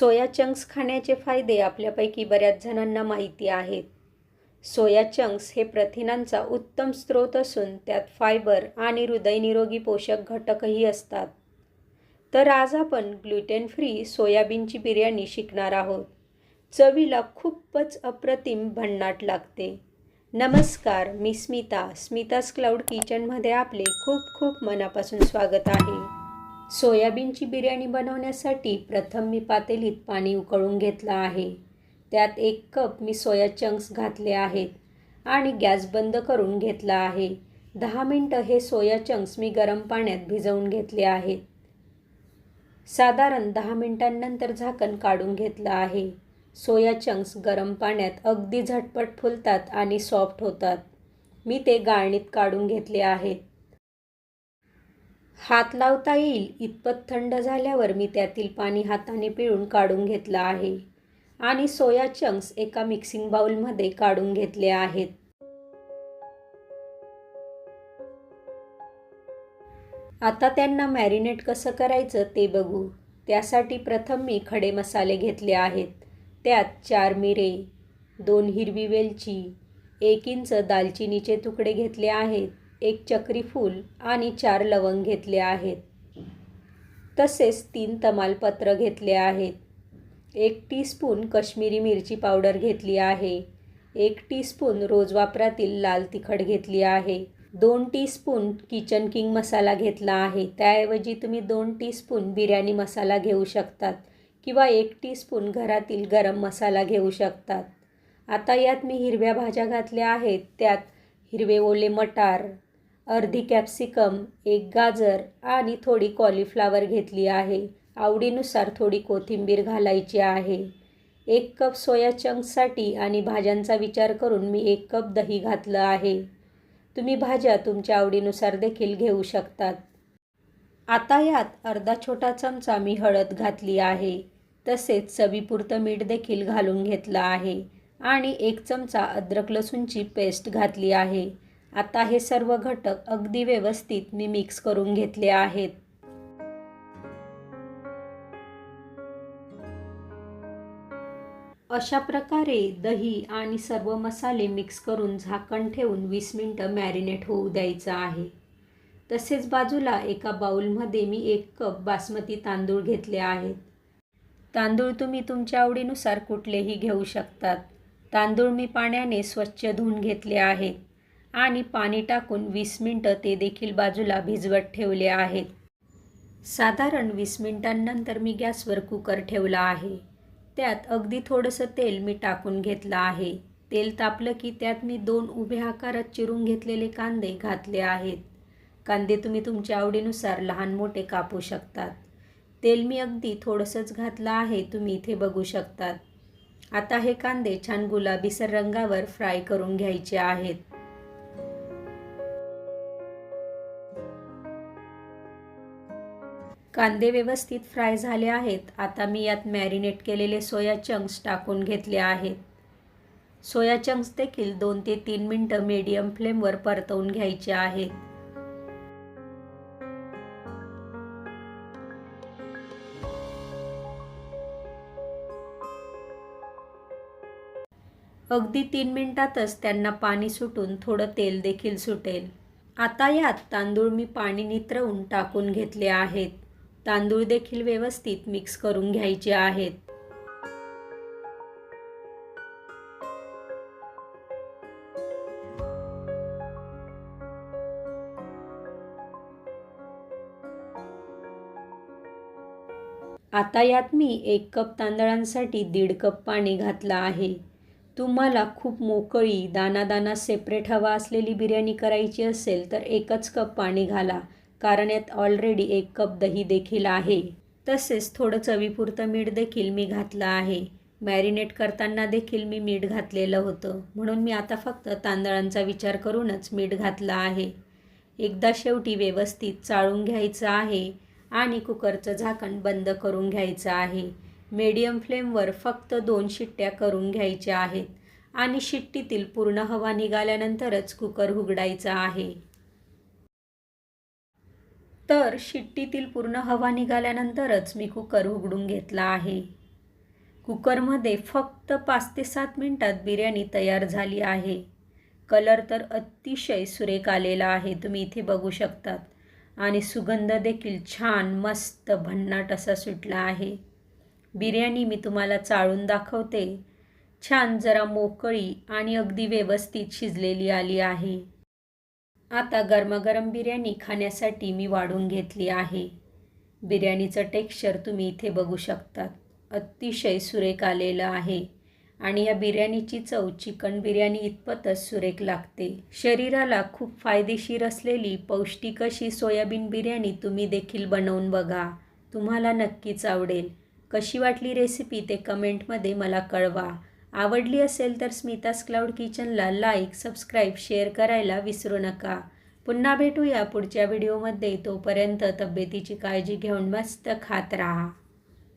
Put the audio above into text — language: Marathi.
सोया चंक्स खाण्याचे फायदे आपल्यापैकी बऱ्याच जणांना माहिती आहेत. सोया चंक्स हे प्रथिनांचा उत्तम स्रोत असून त्यात फायबर आणि हृदयनिरोगी पोषक घटकही असतात. तर आज आपण ग्लुटेन फ्री सोयाबीनची बिर्याणी शिकणार आहोत. चवीला खूपच अप्रतिम भन्नाट लागते. नमस्कार मी स्मिता. स्मिताज क्लाउड किचनमध्ये आपले खूप खूप मनापासून स्वागत आहे. सोयाबीनची बिर्याणी बनवण्यासाठी प्रथम मी पातेलीत पाणी उकळून घेतलं आहे. त्यात एक कप मी सोया चंक्स घातले आहेत आणि गॅस बंद करून घेतला आहे. दहा मिनटं हे सोया चंक्स मी गरम पाण्यात भिजवून घेतले आहेत. साधारण दहा मिनटांनंतर झाकण काढून घेतलं आहे. सोया चंक्स गरम पाण्यात अगदी झटपट फुलतात आणि सॉफ्ट होतात. मी ते गाळणीत काढून घेतले आहेत. हात लावता येईल इतपत थंड झाल्यावर मी त्यातील पाणी हाताने पिळून काढून घेतलं आहे. आणि सोया चंक्स एका मिक्सिंग बाउलमध्ये काढून घेतले आहेत. आता त्यांना मॅरिनेट कसं करायचं ते बघू. त्यासाठी प्रथम मी खडे मसाले घेतले आहेत. त्यात चार मिरे दोन हिरवी वेलची एक इंच दालचिनीचे तुकडे घेतले आहेत. एक चक्रीफूल आणि चार लवंग घेतले आहेत. तसेच तीन तमालपत्र घेतले आहेत. एक टीस्पून कश्मीरी मिरची पावडर घेतली आहे. एक टीस्पून रोज वापरातील लाल तिखट घेतली आहे. दोन टीस्पून किचन किंग मसाला घेतला आहे. त्याऐवजी तुम्ही दोन टीस्पून बिर्याणी मसाला घेऊ शकतात किंवा एक टीस्पून घरातील गरम मसाला घेऊ शकतात. आता यात मी हिरव्या भाज्या घातल्या आहेत. त्यात हिरवे ओले मटार अर्धी कॅप्सिकम एक गाजर आणि थोडी कॉलीफ्लावर घेतली आहे. आवडीनुसार थोडी कोथिंबीर घालायची आहे. एक कप सोया चंक्ससाठी आणि भाज्यांचा विचार करून मी एक कप दही घातलं आहे. तुम्ही भाज्या तुमच्या आवडीनुसार देखील घेऊ शकतात. आता यात अर्धा छोटा चमचा मी हळद घातली आहे. तसेच चवीपुरतं मीठ देखील घालून घेतलं आहे. आणि एक चमचा अद्रक लसूणची पेस्ट घातली आहे. आता हे सर्व घटक अगदी व्यवस्थित मी मिक्स करून घेतले आहेत. अशा प्रकारे दही आणि सर्व मसाले मिक्स करून झाकण ठेवून वीस मिनटं मॅरिनेट होऊ द्यायचं आहे. तसेच बाजूला एका बाउलमध्ये मी एक कप बासमती तांदूळ घेतले आहेत. तांदूळ तुम्ही तुमच्या आवडीनुसार कुठलेही घेऊ शकतात. तांदूळ मी पाण्याने स्वच्छ धुवून घेतले आहेत. आणि पाणी टाकून वीस मिनटं ते देखील बाजूला भिजवत ठेवले आहेत. साधारण वीस मिनटांनंतर मी गॅसवर कुकर ठेवला आहे. त्यात अगदी थोडंसं तेल मी टाकून घेतलं आहे. तेल तापलं की त्यात मी दोन उभ्या आकारात चिरून घेतलेले कांदे घातले आहेत. कांदे तुम्ही तुमच्या आवडीनुसार लहान मोठे कापू शकतात. तेल मी अगदी थोडंसंच घातलं आहे तुम्ही इथे बघू शकतात. आता हे कांदे छान गुलाबीसर रंगावर फ्राय करून घ्यायचे आहेत. कांदे व्यवस्थित फ्राय झाले आहेत. आता मी यात मॅरिनेट केलेले सोया चंक्स टाकून घेतले आहेत. सोया चंक्स देखील दोन ते तीन मिनटं मीडियम फ्लेमवर परतवून घ्यायचे आहेत. अगदी तीन मिनिटातच त्यांना पाणी सुटून थोडं तेल देखील सुटेल. आता यात तांदूळ मी पाणी नित्रवून टाकून घेतले आहेत. तांदूळ देखील व्यवस्थित मिक्स करून घ्यायचे आहेत. आता यात मी एक कप तांदळांसाठी दीड कप पाणी घातलं आहे. तुम्हाला खूप मोकळी दाना सेपरेट हवा असलेली बिर्याणी करायची असेल तर एकच कप पाणी घाला. कारण यात ऑलरेडी एक कप दही देखील आहे. तसेच थोडं चवीपुरतं मीठ देखील मी घातलं आहे. मॅरिनेट करताना देखील मी मीठ घातलेलं होतं. म्हणून मी आता फक्त तांदळांचा विचार करूनच मीठ घातलं आहे. एकदा शेवटी व्यवस्थित चाळून घ्यायचं आहे आणि कुकरचं झाकण बंद करून घ्यायचं आहे. मीडियम फ्लेमवर फक्त दोन शिट्ट्या करून घ्यायच्या आहेत आणि शिट्टीतील पूर्ण हवा निघाल्यानंतरच कुकर उघडायचा आहे. तर शिट्टीतील पूर्ण हवा निघाल्यानंतरच मी कुकर उघडून घेतला आहे. कुकरमध्ये फक्त पाच ते सात मिनटात बिर्याणी तयार झाली आहे. कलर तर अतिशय सुरेख आलेला आहे तुम्ही इथे बघू शकतात. आणि सुगंध देखील छान मस्त भन्नाट असा सुटला आहे. बिर्याणी मी तुम्हाला चाळून दाखवते. छान जरा मोकळी आणि अगदी व्यवस्थित शिजलेली आली आहे. आता गरमागरम बिर्याणी खाण्यासाठी मी वाढून घेतली आहे. बिर्याणीचं टेक्स्चर तुम्ही इथे बघू शकतात. अतिशय सुरेख आलेलं आहे. आणि या बिर्याणीची चव चिकन बिर्याणी इतपतच सुरेख लागते. शरीराला खूप फायदेशीर असलेली पौष्टिक अशी सोयाबीन बिर्याणी तुम्ही देखील बनवून बघा. तुम्हाला नक्कीच आवडेल. कशी वाटली रेसिपी ते कमेंटमध्ये मला कळवा. आवडली असेल तर स्मितास क्लाउड किचनला लाईक सबस्क्राईब शेअर करायला विसरू नका. पुन्हा भेटूया पुढच्या व्हिडिओमध्ये. तोपर्यंत तब्येतीची काळजी घेऊन मस्त खात राहा.